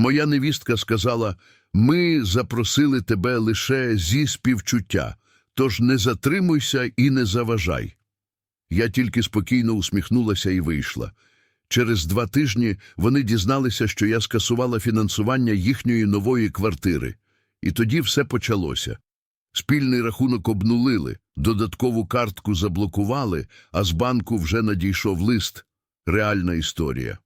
Моя невістка сказала: ми запросили тебе лише зі співчуття, тож не затримуйся і не заважай. Я тільки спокійно усміхнулася і вийшла. Через два тижні вони дізналися, що я скасувала фінансування їхньої нової квартири. І тоді все почалося. Спільний рахунок обнулили, додаткову картку заблокували, а з банку вже надійшов лист. Реальна історія.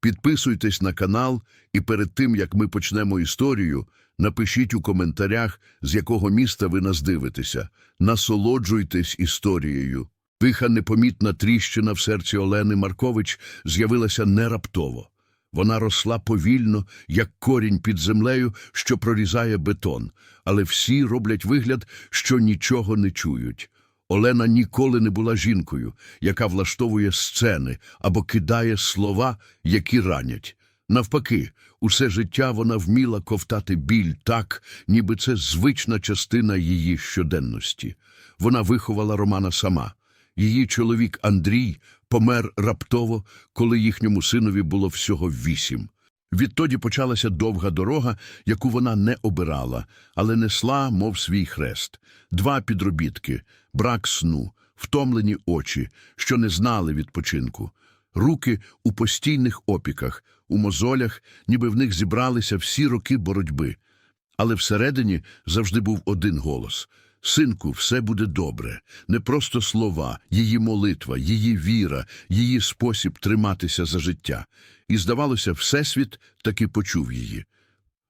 Підписуйтесь на канал і перед тим, як ми почнемо історію, напишіть у коментарях, з якого міста ви нас дивитеся. Насолоджуйтесь історією. Тиха непомітна тріщина в серці Олени Маркович з'явилася не раптово. Вона росла повільно, як корінь під землею, що прорізає бетон, але всі роблять вигляд, що нічого не чують. Олена ніколи не була жінкою, яка влаштовує сцени або кидає слова, які ранять. Навпаки, усе життя вона вміла ковтати біль так, ніби це звична частина її щоденності. Вона виховала Романа сама. Її чоловік Андрій помер раптово, коли їхньому синові було всього вісім. Відтоді почалася довга дорога, яку вона не обирала, але несла, мов свій хрест. Два підробітки, брак сну, втомлені очі, що не знали відпочинку, руки у постійних опіках, у мозолях, ніби в них зібралися всі роки боротьби. Але всередині завжди був один голос – Синку, все буде добре. Не просто слова, її молитва, її віра, її спосіб триматися за життя. І, здавалося, Всесвіт таки почув її.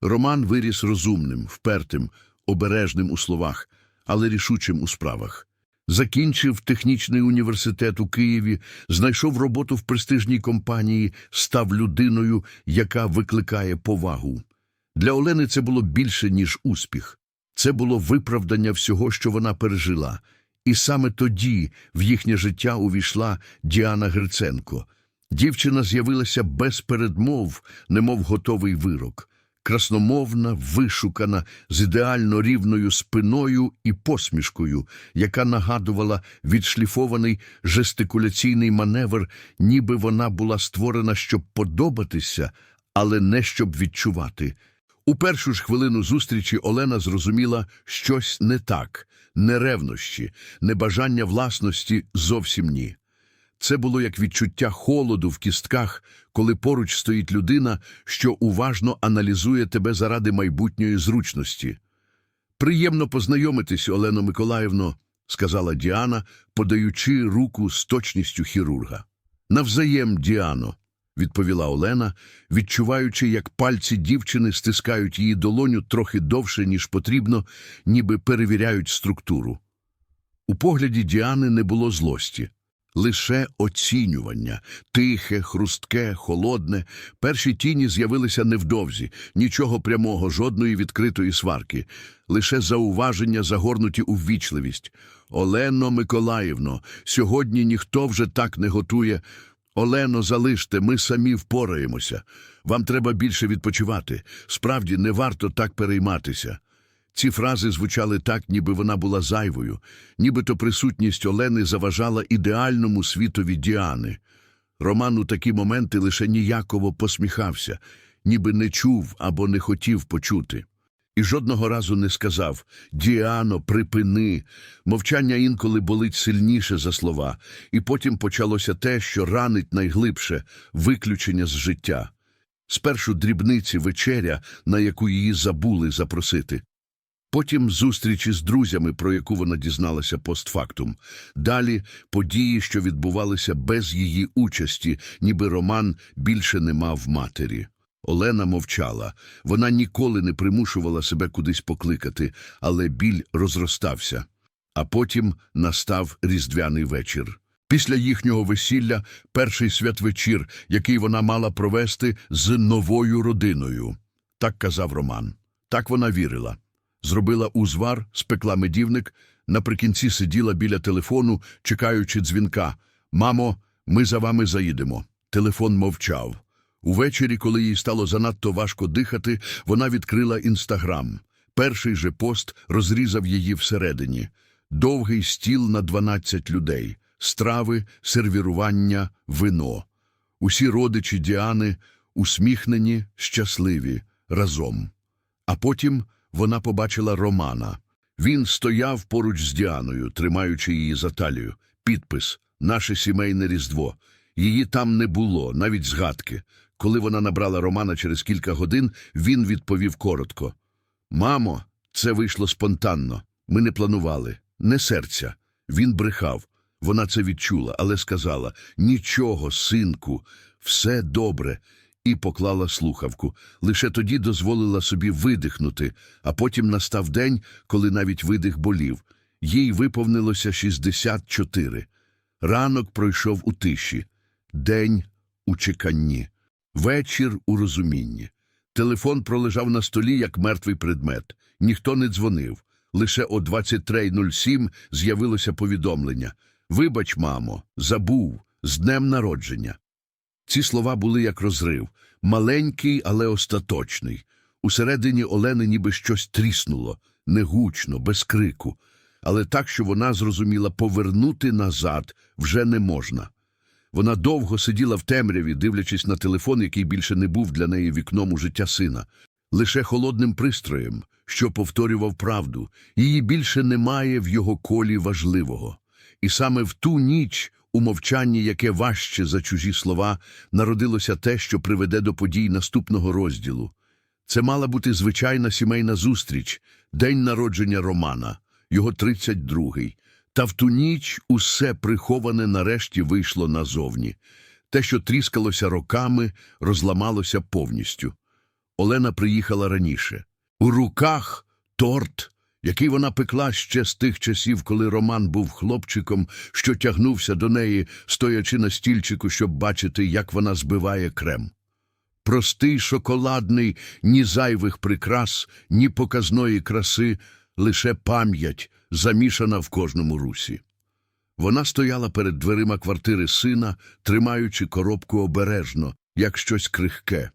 Роман виріс розумним, впертим, обережним у словах, але рішучим у справах. Закінчив технічний університет у Києві, знайшов роботу в престижній компанії, став людиною, яка викликає повагу. Для Олени це було більше, ніж успіх. Це було виправдання всього, що вона пережила. І саме тоді в їхнє життя увійшла Діана Гриценко. Дівчина з'явилася без передмов, немов готовий вирок. Красномовна, вишукана, з ідеально рівною спиною і посмішкою, яка нагадувала відшліфований жестикуляційний маневр, ніби вона була створена, щоб подобатися, але не щоб відчувати. У першу ж хвилину зустрічі Олена зрозуміла щось не так, не ревнощі, не бажання власності зовсім ні. Це було як відчуття холоду в кістках, коли поруч стоїть людина, що уважно аналізує тебе заради майбутньої зручності. Приємно познайомитись, Олено Миколаївно, сказала Діана, подаючи руку з точністю хірурга. Навзаєм, Діано, відповіла Олена, відчуваючи, як пальці дівчини стискають її долоню трохи довше, ніж потрібно, ніби перевіряють структуру. У погляді Діани не було злості. Лише оцінювання, тихе, хрустке, холодне. Перші тіні з'явилися невдовзі, нічого прямого, жодної відкритої сварки, лише зауваження, загорнуті у ввічливість. Олено Миколаївно, сьогодні ніхто вже так не готує. Олено, залиште, ми самі впораємося. Вам треба більше відпочивати. Справді, не варто так перейматися. Ці фрази звучали так, ніби вона була зайвою, нібито присутність Олени заважала ідеальному світові Діани. Роман у такі моменти лише ніяково посміхався, ніби не чув або не хотів почути. І жодного разу не сказав Діано, припини. Мовчання інколи болить сильніше за слова, і потім почалося те, що ранить найглибше виключення з життя. Спершу дрібниці вечеря, на яку її забули запросити. Потім зустрічі з друзями, про яку вона дізналася постфактум. Далі події, що відбувалися без її участі, ніби Роман більше не мав матері. Олена мовчала. Вона ніколи не примушувала себе кудись покликати, але біль розростався. А потім настав різдвяний вечір. Після їхнього весілля перший святвечір, який вона мала провести з новою родиною. Так казав Роман. Так вона вірила. Зробила узвар, спекла медівник, наприкінці сиділа біля телефону, чекаючи дзвінка. Мамо, ми за вами заїдемо. Телефон мовчав. Увечері, коли їй стало занадто важко дихати, вона відкрила інстаграм. Перший же пост розрізав її всередині. Довгий стіл на 12 людей, страви, сервірування, вино. Усі родичі Діани, усміхнені, щасливі, разом. А потім вона побачила Романа. Він стояв поруч з Діаною, тримаючи її за талію. Підпис Наше сімейне різдво. Її там не було, навіть згадки. Коли вона набрала Романа через кілька годин, він відповів коротко. Мамо, це вийшло спонтанно. Ми не планували. Не серця. Він брехав. Вона це відчула, але сказала Нічого, синку, все добре. І поклала слухавку. Лише тоді дозволила собі видихнути, а потім настав день, коли навіть видих болів. Їй виповнилося 64. Ранок пройшов у тиші, день у чеканні, вечір у розумінні. Телефон пролежав на столі, як мертвий предмет. Ніхто не дзвонив. Лише о 23.07 з'явилося повідомлення. Вибач, мамо, забув, з днем народження. Ці слова були як розрив, маленький, але остаточний. Усередині Олени ніби щось тріснуло, негучно, без крику, але так, що вона зрозуміла, повернути назад вже не можна. Вона довго сиділа в темряві, дивлячись на телефон, який більше не був для неї вікном у життя сина, лише холодним пристроєм, що повторював правду. Її більше немає в його колі важливого. І саме в ту ніч, у мовчанні, яке важче за чужі слова, народилося те, що приведе до подій наступного розділу. Це мала бути звичайна сімейна зустріч, день народження Романа, його 32-й. Та в ту ніч усе приховане нарешті вийшло назовні. Те, що тріскалося роками, розламалося повністю. Олена приїхала раніше. У руках торт, який вона пекла ще з тих часів, коли Роман був хлопчиком, що тягнувся до неї, стоячи на стільчику, щоб бачити, як вона збиває крем. Простий шоколадний, ні зайвих прикрас, ні показної краси, лише пам'ять, замішана в кожному русі. Вона стояла перед дверима квартири сина, тримаючи коробку обережно, як щось крихке.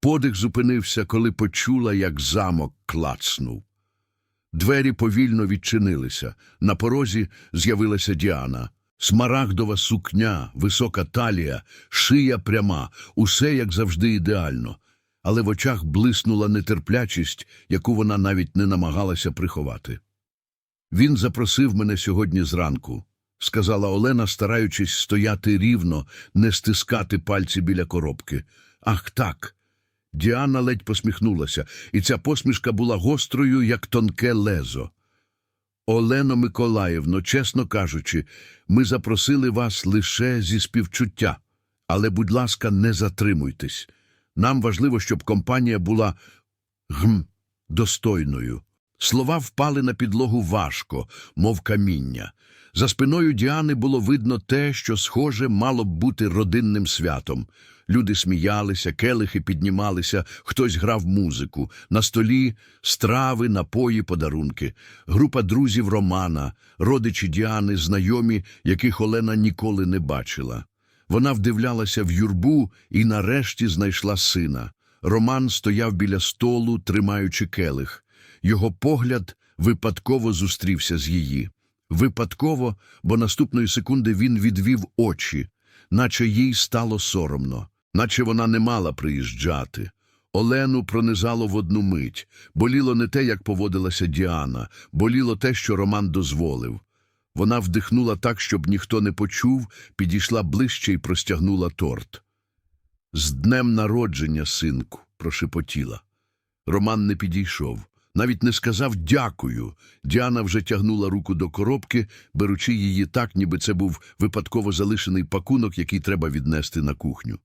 Подих зупинився, коли почула, як замок клацнув. Двері повільно відчинилися. На порозі з'явилася Діана. Смарагдова сукня, висока талія, шия пряма, усе, як завжди, ідеально. Але в очах блиснула нетерплячість, яку вона навіть не намагалася приховати. Він запросив мене сьогодні зранку, сказала Олена, стараючись стояти рівно, не стискати пальці біля коробки. Ах, так. Діана ледь посміхнулася, і ця посмішка була гострою, як тонке лезо. Олено Миколаївно, чесно кажучи, ми запросили вас лише зі співчуття. Але, будь ласка, не затримуйтесь. Нам важливо, щоб компанія була гм, достойною. Слова впали на підлогу важко, мов каміння. За спиною Діани було видно те, що, схоже, мало б бути родинним святом. Люди сміялися, келихи піднімалися, хтось грав музику. На столі страви, напої, подарунки. Група друзів Романа, родичі Діани, знайомі, яких Олена ніколи не бачила. Вона вдивлялася в юрбу і нарешті знайшла сина. Роман стояв біля столу, тримаючи келих. Його погляд випадково зустрівся з її. Випадково, бо наступної секунди він відвів очі, наче їй стало соромно, наче вона не мала приїжджати. Олену пронизало в одну мить. Боліло не те, як поводилася Діана, боліло те, що Роман дозволив. Вона вдихнула так, щоб ніхто не почув, підійшла ближче і простягнула торт. З днем народження, синку, прошепотіла. Роман не підійшов. Навіть не сказав дякую. Діана вже тягнула руку до коробки, беручи її так, ніби це був випадково залишений пакунок, який треба віднести на кухню.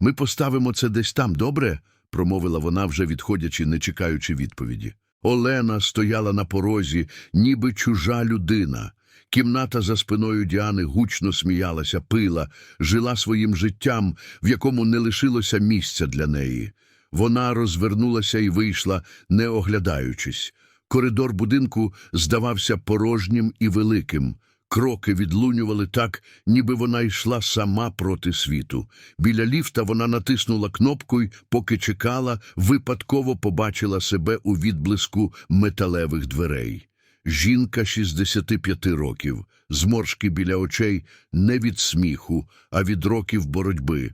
Ми поставимо це десь там, добре? промовила вона, вже відходячи, не чекаючи відповіді. Олена стояла на порозі, ніби чужа людина. Кімната за спиною Діани гучно сміялася, пила, жила своїм життям, в якому не лишилося місця для неї. Вона розвернулася і вийшла, не оглядаючись. Коридор будинку здавався порожнім і великим. Кроки відлунювали так, ніби вона йшла сама проти світу. Біля ліфта вона натиснула кнопку й, поки чекала, випадково побачила себе у відблиску металевих дверей. Жінка 65 років, зморшки біля очей не від сміху, а від років боротьби.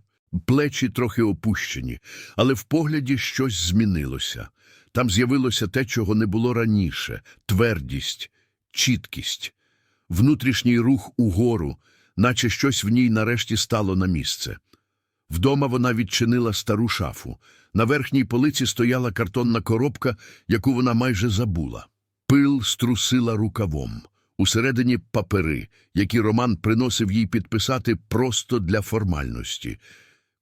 Плечі трохи опущені, але в погляді щось змінилося. Там з'явилося те, чого не було раніше твердість, чіткість, внутрішній рух угору, наче щось в ній нарешті стало на місце. Вдома вона відчинила стару шафу. На верхній полиці стояла картонна коробка, яку вона майже забула. Пил струсила рукавом. Усередині папери, які Роман приносив їй підписати просто для формальності.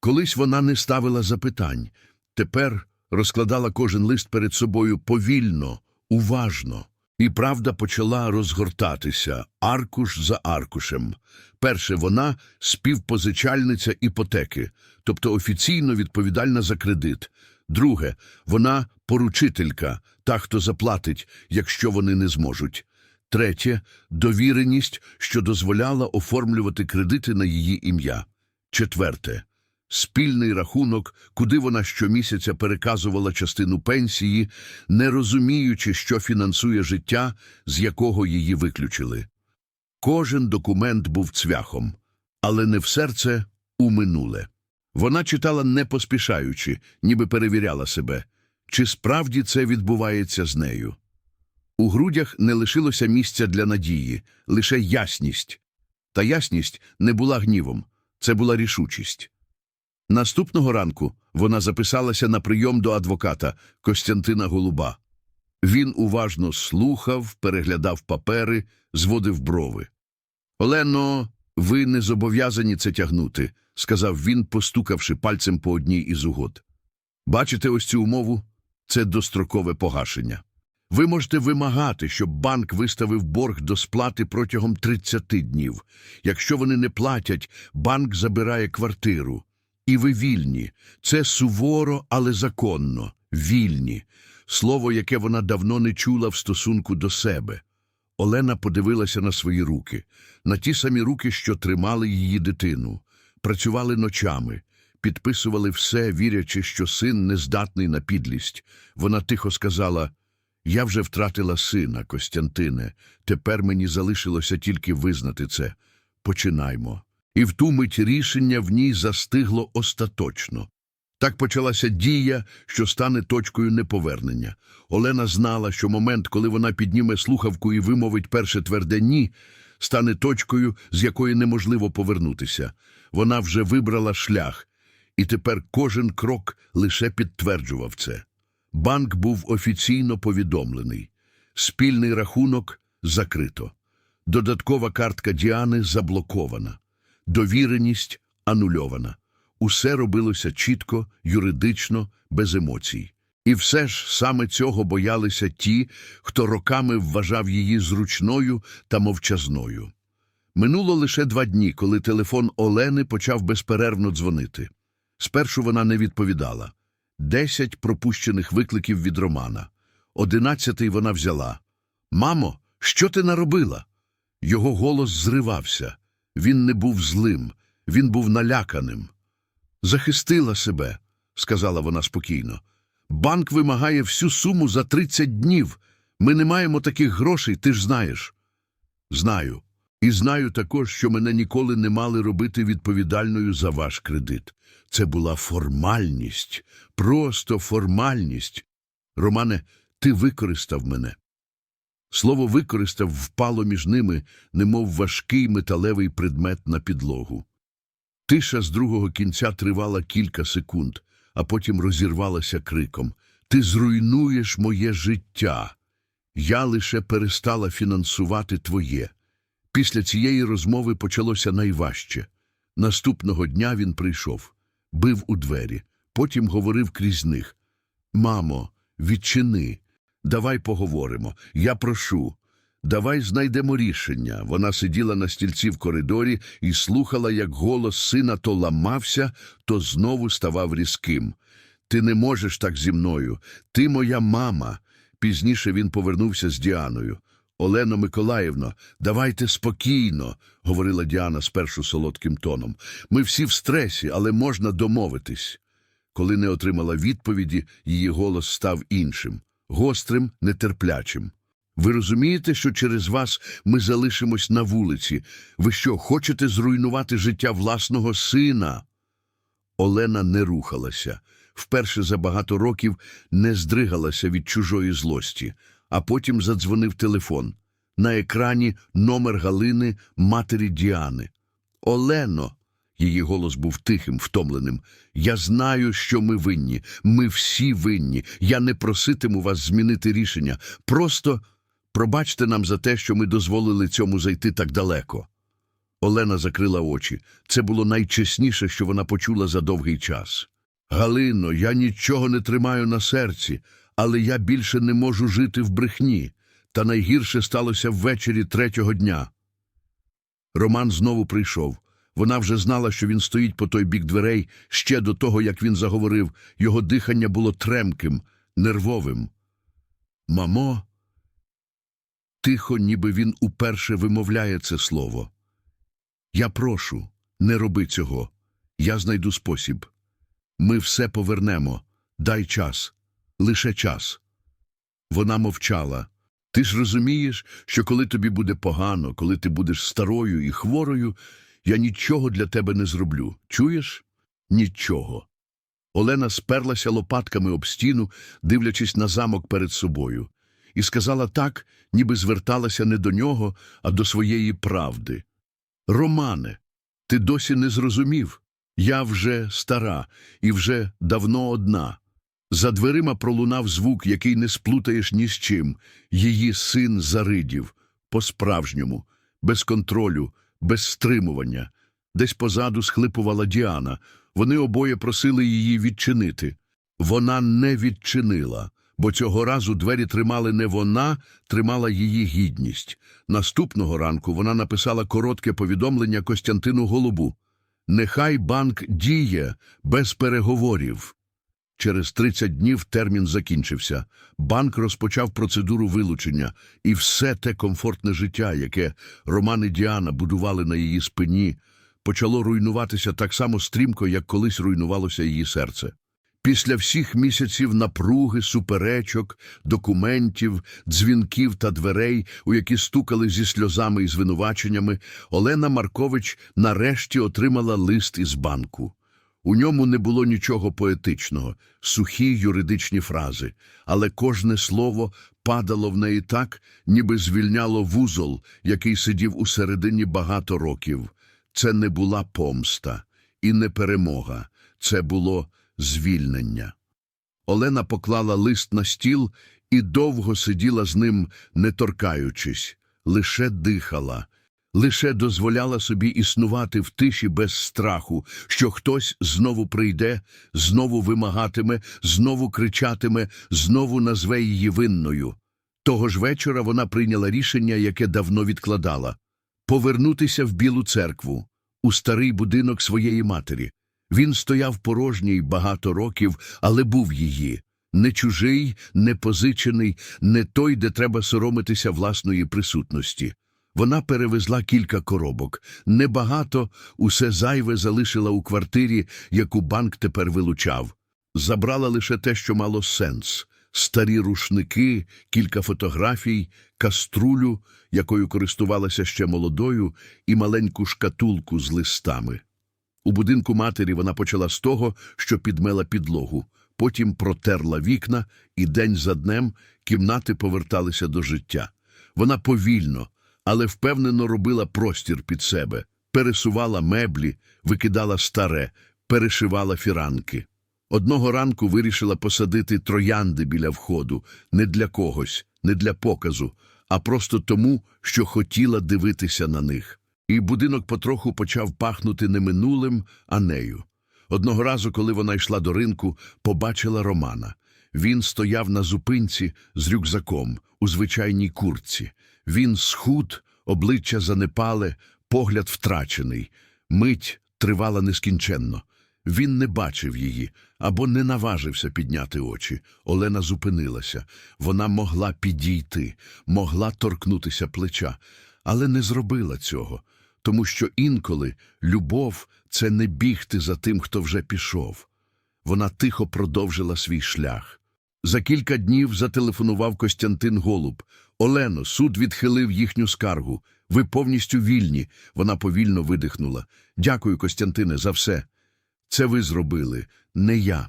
Колись вона не ставила запитань. Тепер розкладала кожен лист перед собою повільно, уважно. І правда почала розгортатися аркуш за аркушем. Перше, вона співпозичальниця іпотеки, тобто офіційно відповідальна за кредит. Друге, вона поручителька, та, хто заплатить, якщо вони не зможуть. Третє довіреність, що дозволяла оформлювати кредити на її ім'я. Четверте спільний рахунок, куди вона щомісяця переказувала частину пенсії, не розуміючи, що фінансує життя, з якого її виключили. Кожен документ був цвяхом, але не в серце, у минуле. Вона читала не поспішаючи, ніби перевіряла себе, чи справді це відбувається з нею. У грудях не лишилося місця для надії, лише ясність. Та ясність не була гнівом, це була рішучість. Наступного ранку вона записалася на прийом до адвоката Костянтина Голуба. Він уважно слухав, переглядав папери, зводив брови. Олено, ви не зобов'язані це тягнути, сказав він, постукавши пальцем по одній із угод. Бачите ось цю умову? Це дострокове погашення. Ви можете вимагати, щоб банк виставив борг до сплати протягом 30 днів. Якщо вони не платять, банк забирає квартиру. І ви вільні. Це суворо, але законно. Вільні. Слово, яке вона давно не чула в стосунку до себе. Олена подивилася на свої руки, на ті самі руки, що тримали її дитину. Працювали ночами, підписували все, вірячи, що син нездатний на підлість. Вона тихо сказала «Я вже втратила сина, Костянтине. Тепер мені залишилося тільки визнати це. Починаймо. І в ту мить рішення в ній застигло остаточно. Так почалася дія, що стане точкою неповернення. Олена знала, що момент, коли вона підніме слухавку і вимовить перше тверде «ні», стане точкою, з якої неможливо повернутися. Вона вже вибрала шлях, і тепер кожен крок лише підтверджував це. Банк був офіційно повідомлений. Спільний рахунок закрито. Додаткова картка Діани заблокована. Довіреність анульована. Усе робилося чітко, юридично, без емоцій. І все ж саме цього боялися ті, хто роками вважав її зручною та мовчазною. Минуло лише два дні, коли телефон Олени почав безперервно дзвонити. Спершу вона не відповідала. Десять пропущених викликів від Романа. Одинадцятий вона взяла. Мамо, що ти наробила? Його голос зривався. Він не був злим, він був наляканим. Захистила себе, сказала вона спокійно. Банк вимагає всю суму за 30 днів. Ми не маємо таких грошей, ти ж знаєш. Знаю. І знаю також, що мене ніколи не мали робити відповідальною за ваш кредит. Це була формальність, просто формальність. Романе, ти використав мене. Слово використав впало між ними, немов важкий металевий предмет на підлогу. Тиша з другого кінця тривала кілька секунд, а потім розірвалася криком Ти зруйнуєш моє життя. Я лише перестала фінансувати твоє. Після цієї розмови почалося найважче. Наступного дня він прийшов, бив у двері, потім говорив крізь них Мамо, відчини. Давай поговоримо. Я прошу. Давай знайдемо рішення. Вона сиділа на стільці в коридорі і слухала, як голос сина то ламався, то знову ставав різким. Ти не можеш так зі мною. Ти моя мама. Пізніше він повернувся з Діаною. Олено Миколаївно, давайте спокійно, говорила Діана спершу солодким тоном. Ми всі в стресі, але можна домовитись. Коли не отримала відповіді, її голос став іншим гострим, нетерплячим. Ви розумієте, що через вас ми залишимось на вулиці? Ви що, хочете зруйнувати життя власного сина? Олена не рухалася. Вперше за багато років не здригалася від чужої злості, а потім задзвонив телефон. На екрані номер Галини, матері Діани. Олено, її голос був тихим, втомленим. Я знаю, що ми винні. Ми всі винні. Я не проситиму вас змінити рішення. Просто пробачте нам за те, що ми дозволили цьому зайти так далеко. Олена закрила очі. Це було найчесніше, що вона почула за довгий час. Галино, я нічого не тримаю на серці, але я більше не можу жити в брехні. Та найгірше сталося ввечері третього дня. Роман знову прийшов. Вона вже знала, що він стоїть по той бік дверей ще до того, як він заговорив. Його дихання було тремким, нервовим. Мамо, тихо, ніби він уперше вимовляє це слово. Я прошу, не роби цього. Я знайду спосіб. Ми все повернемо. Дай час. Лише час. Вона мовчала. Ти ж розумієш, що коли тобі буде погано, коли ти будеш старою і хворою, я нічого для тебе не зроблю. Чуєш? Нічого. Олена сперлася лопатками об стіну, дивлячись на замок перед собою, і сказала так, ніби зверталася не до нього, а до своєї правди. Романе, ти досі не зрозумів. Я вже стара і вже давно одна. За дверима пролунав звук, який не сплутаєш ні з чим. Її син заридів, по-справжньому, без контролю, без стримування. Десь позаду схлипувала Діана. Вони обоє просили її відчинити. Вона не відчинила, бо цього разу двері тримали не вона, тримала її гідність. Наступного ранку вона написала коротке повідомлення Костянтину Голубу. Нехай банк діє без переговорів. Через 30 днів термін закінчився. Банк розпочав процедуру вилучення, і все те комфортне життя, яке Роман і Діана будували на її спині, почало руйнуватися так само стрімко, як колись руйнувалося її серце. Після всіх місяців напруги, суперечок, документів, дзвінків та дверей, у які стукали зі сльозами і звинуваченнями, Олена Маркович нарешті отримала лист із банку. У ньому не було нічого поетичного, сухі юридичні фрази, але кожне слово падало в неї так, ніби звільняло вузол, який сидів усередині багато років. Це не була помста і не перемога, це було звільнення. Олена поклала лист на стіл і довго сиділа з ним, не торкаючись, лише дихала, лише дозволяла собі існувати в тиші без страху, що хтось знову прийде, знову вимагатиме, знову кричатиме, знову назве її винною. Того ж вечора вона прийняла рішення, яке давно відкладала повернутися в Білу церкву, у старий будинок своєї матері. Він стояв порожній багато років, але був її. Не чужий, не позичений, не той, де треба соромитися власної присутності. Вона перевезла кілька коробок. Небагато, усе зайве залишила у квартирі, яку банк тепер вилучав. Забрала лише те, що мало сенс. Старі рушники, кілька фотографій, каструлю, якою користувалася ще молодою, і маленьку шкатулку з листами. У будинку матері вона почала з того, що підмела підлогу, потім протерла вікна, і день за днем кімнати поверталися до життя. Вона повільно, але впевнено робила простір під себе, пересувала меблі, викидала старе, перешивала фіранки. Одного ранку вирішила посадити троянди біля входу не для когось, не для показу, а просто тому, що хотіла дивитися на них. І будинок потроху почав пахнути не минулим, а нею. Одного разу, коли вона йшла до ринку, побачила Романа. Він стояв на зупинці з рюкзаком у звичайній куртці. Він схуд, обличчя занепале, погляд втрачений. Мить тривала нескінченно. Він не бачив її або не наважився підняти очі. Олена зупинилася. Вона могла підійти, могла торкнутися плеча, але не зробила цього, тому що інколи любов це не бігти за тим, хто вже пішов. Вона тихо продовжила свій шлях. За кілька днів зателефонував Костянтин Голуб. Олено, суд відхилив їхню скаргу. Ви повністю вільні. Вона повільно видихнула. Дякую, Костянтине, за все. Це ви зробили, не я.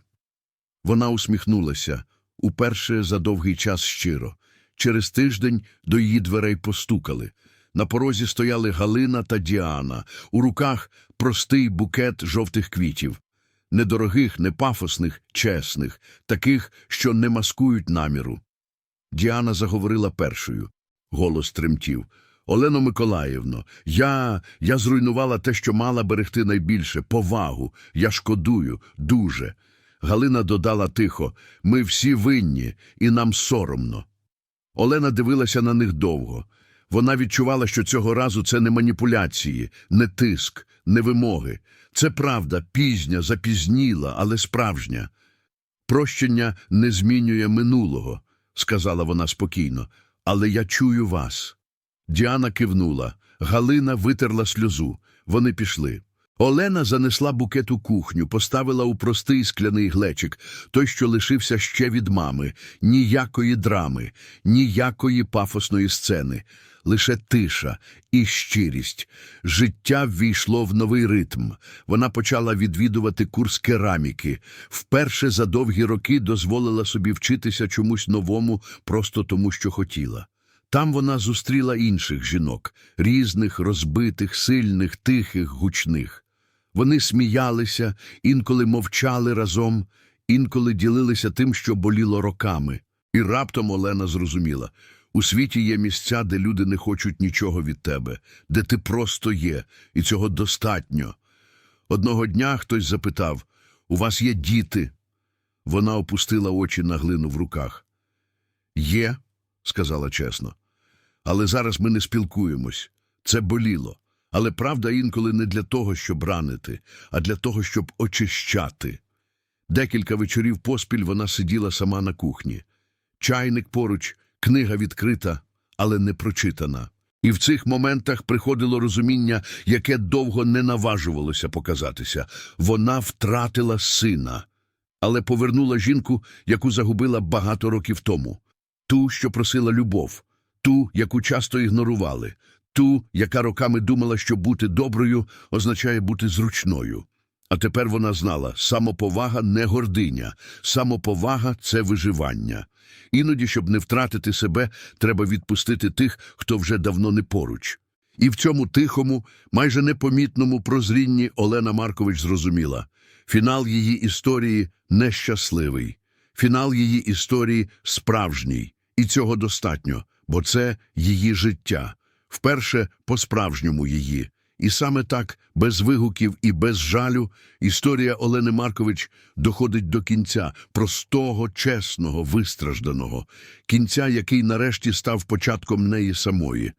Вона усміхнулася, уперше за довгий час щиро. Через тиждень до її дверей постукали. На порозі стояли Галина та Діана, у руках простий букет жовтих квітів. Недорогих, не пафосних, чесних, таких, що не маскують наміру. Діана заговорила першою. Голос тремтів. Олено Миколаївно, я, я зруйнувала те, що мала берегти найбільше, повагу. Я шкодую, дуже. Галина додала тихо, ми всі винні, і нам соромно. Олена дивилася на них довго. Вона відчувала, що цього разу це не маніпуляції, не тиск, не вимоги. Це правда, пізня, запізніла, але справжня. Прощення не змінює минулого, сказала вона спокійно, але я чую вас. Діана кивнула. Галина витерла сльозу. Вони пішли. Олена занесла букет у кухню, поставила у простий скляний глечик, той, що лишився ще від мами. Ніякої драми, ніякої пафосної сцени, лише тиша і щирість. Життя ввійшло в новий ритм. Вона почала відвідувати курс кераміки. Вперше за довгі роки дозволила собі вчитися чомусь новому, просто тому, що хотіла. Там вона зустріла інших жінок, різних, розбитих, сильних, тихих, гучних. Вони сміялися, інколи мовчали разом, інколи ділилися тим, що боліло роками. І раптом Олена зрозуміла – у світі є місця, де люди не хочуть нічого від тебе, де ти просто є, і цього достатньо. Одного дня хтось запитав – у вас є діти? Вона опустила очі на глину в руках. Є, сказала чесно. Але зараз ми не спілкуємось. Це боліло. Але правда інколи не для того, щоб ранити, а для того, щоб очищати. Декілька вечорів поспіль вона сиділа сама на кухні. Чайник поруч, книга відкрита, але не прочитана. І в цих моментах приходило розуміння, яке довго не наважувалося показатися. Вона втратила сина, але повернула жінку, яку загубила багато років тому. Ту, що просила любов, ту, яку часто ігнорували, ту, яка роками думала, що бути доброю означає бути зручною. А тепер вона знала, самоповага не гординя, самоповага це виживання. Іноді, щоб не втратити себе, треба відпустити тих, хто вже давно не поруч. І в цьому тихому, майже непомітному прозрінні Олена Маркович зрозуміла – фінал її історії нещасливий, фінал її історії справжній. І цього достатньо, бо це її життя, вперше по-справжньому її. І саме так, без вигуків і без жалю, історія Олени Маркович доходить до кінця, простого, чесного, вистражданого, кінця, який нарешті став початком неї самої.